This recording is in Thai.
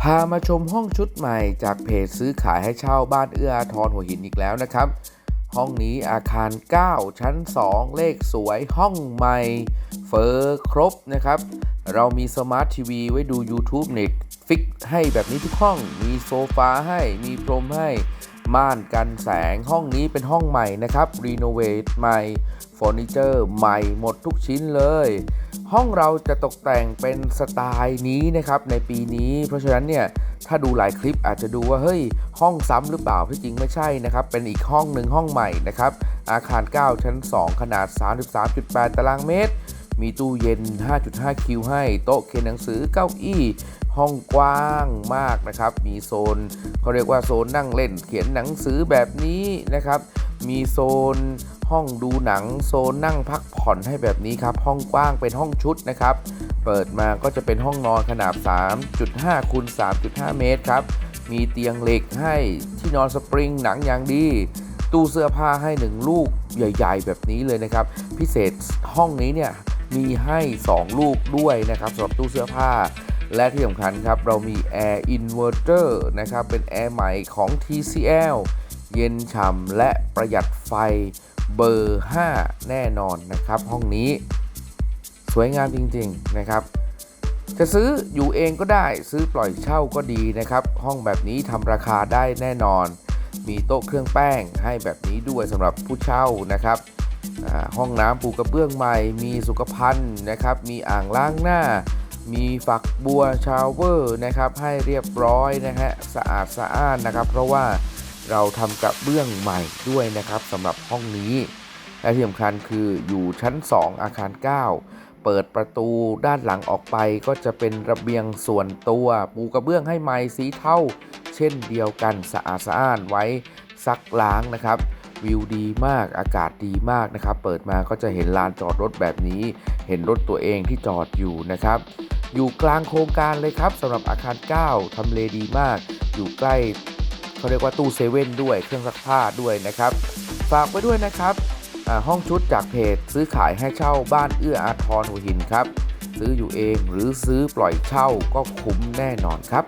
พามาชมห้องชุดใหม่จากเพจซื้อขายให้เช่าบ้านเอื้ออาทรหัวหินอีกแล้วนะครับ ห้องนี้อาคาร 9 ชั้น 2 เลขสวยห้องใหม่ เฟอร์ครบนะครับ เรามีสมาร์ททีวีไว้ดู YouTube เน็ตฟิกให้แบบนี้ทุกห้องมีโซฟาให้มีพรมให้ม่านกันแสงห้องนี้เป็นห้องใหม่นะครับรีโนเวทใหม่เฟอร์นิเจอร์ใหม่หมดทุกชิ้นเลย ห้องเราจะตกแต่งเป็นสไตล์นี้นะครับในปีนี้ เพราะฉะนั้นเนี่ยถ้าดูหลายคลิปอาจจะดูว่าเฮ้ยห้องซ้ำหรือเปล่าที่จริงไม่ใช่นะครับ เป็นอีกห้องหนึ่งห้องใหม่นะครับ อาคาร 9 ชั้น 2 ขนาด 33.8 ตารางเมตร มีตู้เย็น 5.5 คิวให้ โต๊ะเขียนหนังสือเก้าอี้ ห้องกว้างมากนะครับ มีโซนเขาเรียกว่าโซนนั่งเล่นเขียนหนังสือแบบนี้นะครับ มีโซน ห้องดูหนังโซนนั่งพักผ่อนให้แบบนี้ครับ ห้องกว้างเป็นห้องชุดนะครับ เปิดมาก็จะเป็นห้องนอนขนาด 3.5คูณ3.5 เมตรครับ มีเตียงเหล็กให้ที่นอนสปริงหนังอย่างดี ตู้เสื้อผ้าให้หนึ่งลูกใหญ่ ๆ แบบนี้เลยนะครับ พิเศษห้องนี้เนี่ยมีให้ 2 ลูกด้วยนะครับสำหรับตู้เสื้อผ้า และที่สำคัญครับ เรามี Air Inverter นะครับ เป็นแอร์ใหม่ของ TCL เย็นฉ่ำและประหยัดไฟ เบอร์ 5 แน่นอนนะครับ ห้องนี้สวยงามจริงๆนะครับ จะซื้ออยู่เองก็ได้ซื้อปล่อยเช่าก็ดีนะครับ ห้องแบบนี้ทำราคาได้แน่นอน มีโต๊ะเครื่องแป้งให้แบบนี้ด้วยสำหรับผู้เช่านะครับห้องน้ำปูกระเบื้องใหม่ มีสุขภัณฑ์นะครับ มีอ่างล้างหน้า มีฝักบัวชาวเวอร์นะครับ ให้เรียบร้อยนะฮะ สะอาดสะอ้านนะครับ เพราะว่า เราทำกระเบื้องใหม่ด้วยนะครับสำหรับห้องนี้ และที่สำคัญคืออยู่ชั้น 2 อาคาร 9 เปิดประตูด้านหลังออกไปก็จะเป็นระเบียงส่วนตัวปูกระเบื้องให้ใหม่สีเทาเช่นเดียวกันสะอาดสะอ้านไว้ซักล้างนะครับวิวดีมากอากาศดีมากนะครับ เปิดมาก็จะเห็นลานจอดรถแบบนี้ เห็นรถตัวเองที่จอดอยู่นะครับ อยู่กลางโครงการเลยครับสำหรับอาคาร 9ทำเลดีมาก อยู่ใกล้ เขาเรียกว่าตู้เซเว่นด้วยเครื่องซักผ้าด้วยนะครับ ฝากไว้ด้วยนะครับห้องชุดจากเพจซื้อขายให้เช่าบ้านเอื้ออาทรหัวหินครับ ซื้ออยู่เองหรือซื้อปล่อยเช่าก็คุ้มแน่นอนครับ